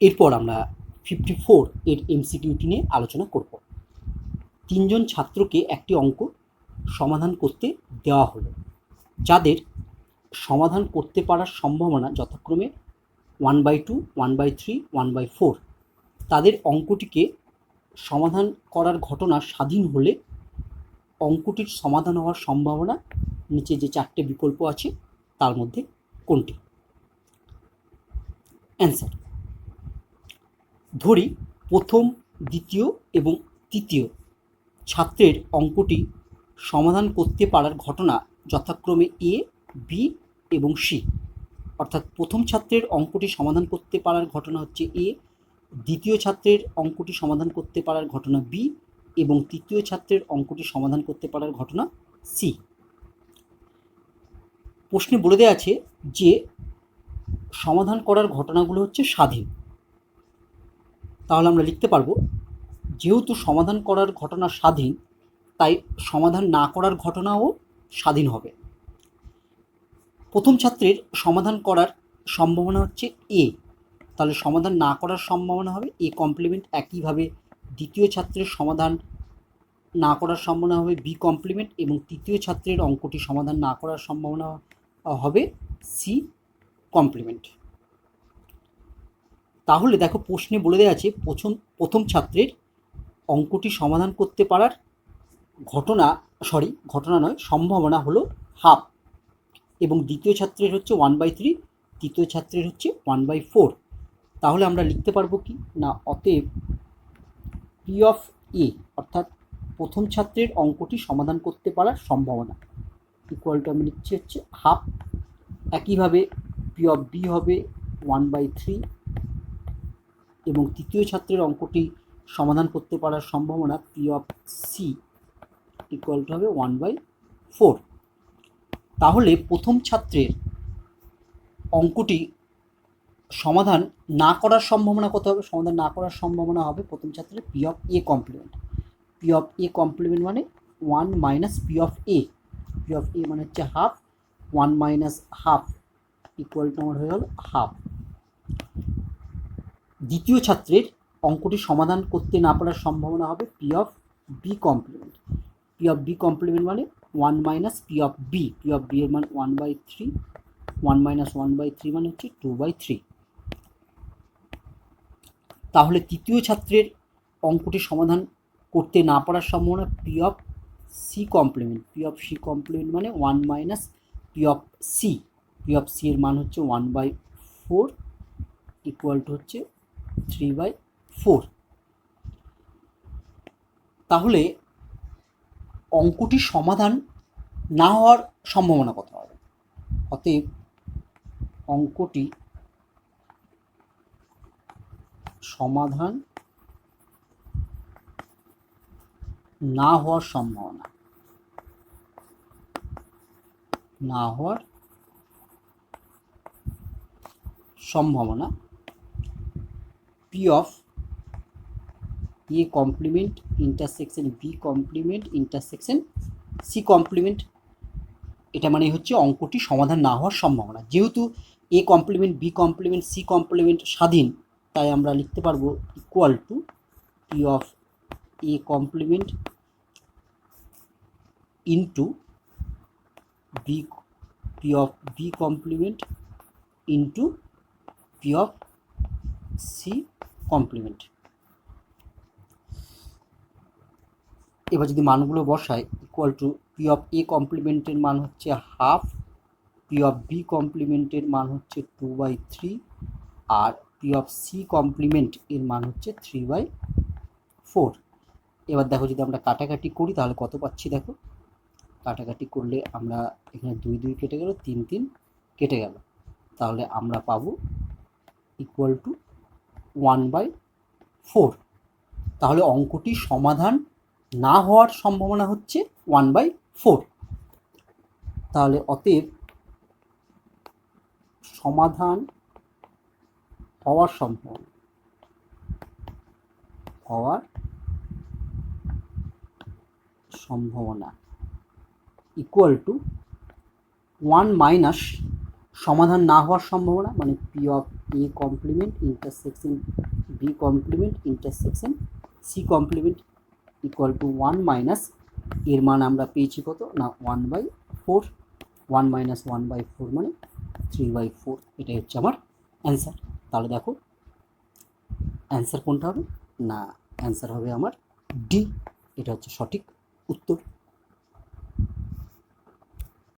এরপর আমরা fifty four এর এমসিকিউটি নিয়ে আলোচনা করব। তিনজন ছাত্রকে একটি অঙ্ক সমাধান করতে দেওয়া হলো, যাদের সমাধান করতে পারার সম্ভাবনা যথাক্রমে one by two one by three one by four তাদের অঙ্কটিকে সমাধান করার ঘটনা স্বাধীন হলে অঙ্কটির সমাধান হওয়ার সম্ভাবনা নিচে যে চারটে বিকল্প আছে তার মধ্যে কোনটি? অ্যান্সার ধরি প্রথম, দ্বিতীয় এবং তৃতীয় ছাত্রের অঙ্কটি সমাধান করতে পারার ঘটনা যথাক্রমে এ বি এবং সি অর্থাৎ প্রথম ছাত্রের অঙ্কটি সমাধান করতে পারার ঘটনা হচ্ছে এ দ্বিতীয় ছাত্রের অঙ্কটি সমাধান করতে পারার ঘটনা বি এবং তৃতীয় ছাত্রের অঙ্কটি সমাধান করতে পারার ঘটনা সি প্রশ্নে বলে দেওয়া আছে যে সমাধান করার ঘটনাগুলো হচ্ছে স্বাধীন। তাহলে আমরা লিখতে পারব, যেহেতু সমাধান করার ঘটনা স্বাধীন, তাই সমাধান না করার ঘটনাও স্বাধীন হবে। প্রথম ছাত্রের সমাধান করার সম্ভাবনা হচ্ছে এ তাহলে সমাধান না করার সম্ভাবনা হবে এ কমপ্লিমেন্ট একইভাবে দ্বিতীয় ছাত্রের সমাধান না করার সম্ভাবনা হবে বি কমপ্লিমেন্ট এবং তৃতীয় ছাত্রের অঙ্কটি সমাধান না করার সম্ভাবনা হবে সি কমপ্লিমেন্ট তাহলে দেখো প্রশ্নে বলে দেওয়া আছে, প্রথম প্রথম ছাত্রের অঙ্কটি সমাধান করতে পারার ঘটনা সরি ঘটনা নয়, সম্ভাবনা হলো হাফ এবং দ্বিতীয় ছাত্রের হচ্ছে ওয়ান বাই থ্রি তৃতীয় ছাত্রের হচ্ছে ওয়ান বাই ফোর তাহলে আমরা লিখতে পারব কি? না, অতএব পি অফ এ অর্থাৎ প্রথম ছাত্রের অঙ্কটি সমাধান করতে পারার সম্ভাবনা। ইকুয়াল টু আমি লিখছি হচ্ছে হাফ একইভাবে পি অফ বি হবে ওয়ান বাই থ্রি এবং তৃতীয় ছাত্রের অঙ্কটি সমাধান করতে পারার সম্ভাবনা P of C equal to হবে ওয়ান বাই ফোর তাহলে প্রথম ছাত্রের অঙ্কটি সমাধান না করার সম্ভাবনা কত হবে? সমাধান না করার সম্ভাবনা হবে প্রথম ছাত্রের P of A complement P of A complement মানে one minus P of A P of A মানে হচ্ছে half one minus half equal to আমার হয়ে গেল হাফ দ্বিতীয় ছাত্রের অঙ্কটি সমাধান করতে না পারার সম্ভাবনা হবে P of B complement P of B complement মানে one minus P of B P of B এর মানে one by three one minus one by three মানে হচ্ছে টু বাই থ্রি তাহলে তৃতীয় ছাত্রের অঙ্কটি সমাধান করতে না পারার সম্ভাবনা P of C complement P of C complement মানে one minus P of C P of C এর মান হচ্ছে one by four equal to হচ্ছে থ্রি বাই ফোর তাহলে অঙ্কটি সমাধান না হওয়ার সম্ভাবনা কত হবে? অতএব অঙ্কটি সমাধান না হওয়ার সম্ভাবনা। না হওয়ার সম্ভাবনা P of A complement intersection B complement intersection C complement এটা মানে হচ্ছে অঙ্কটি সমাধান না হওয়ার সম্ভাবনা। যেহেতু A complement B complement C complement স্বাধীন, তাই আমরা লিখতে পারব equal to P of A complement into B P of B complement into P of C complement এবার যদি মানগুলো বসাই equal to P of A কমপ্লিমেন্টের মান হচ্ছে হাফ পি অফ বি কমপ্লিমেন্টের মান হচ্ছে টু বাই থ্রি আর পি অফ সি কমপ্লিমেন্ট এর মান হচ্ছে থ্রি বাই ফোর এবার দেখো যদি আমরা কাটাকাটি করি, তাহলে কত পাচ্ছি দেখো? কাটাকাটি করলে আমরা এখানে দুই দুই কেটে গেল, তিন তিন কেটে গেল। তাহলে আমরা পাবো equal to one by four তাহলে অঙ্কটি সমাধান না হওয়ার সম্ভাবনা হচ্ছে ওয়ান বাই ফোর তাহলে অতএব সমাধান হওয়ার সম্ভাবনা হওয়ার সম্ভাবনা ইকুয়াল টু ওয়ান মাইনাস সমাধান না হওয়ার সম্ভাবনা মানে P of A complement intersection B complement intersection C complement equal to one minus এর মান আমরা পেয়েছি কত? না one by four one minus one by four মানে থ্রি বাই ফোর এটাই হচ্ছে আমার অ্যান্সার তাহলে দেখো অ্যান্সার কোনটা হবে? না অ্যান্সার হবে আমার ডি এটা হচ্ছে সঠিক উত্তর।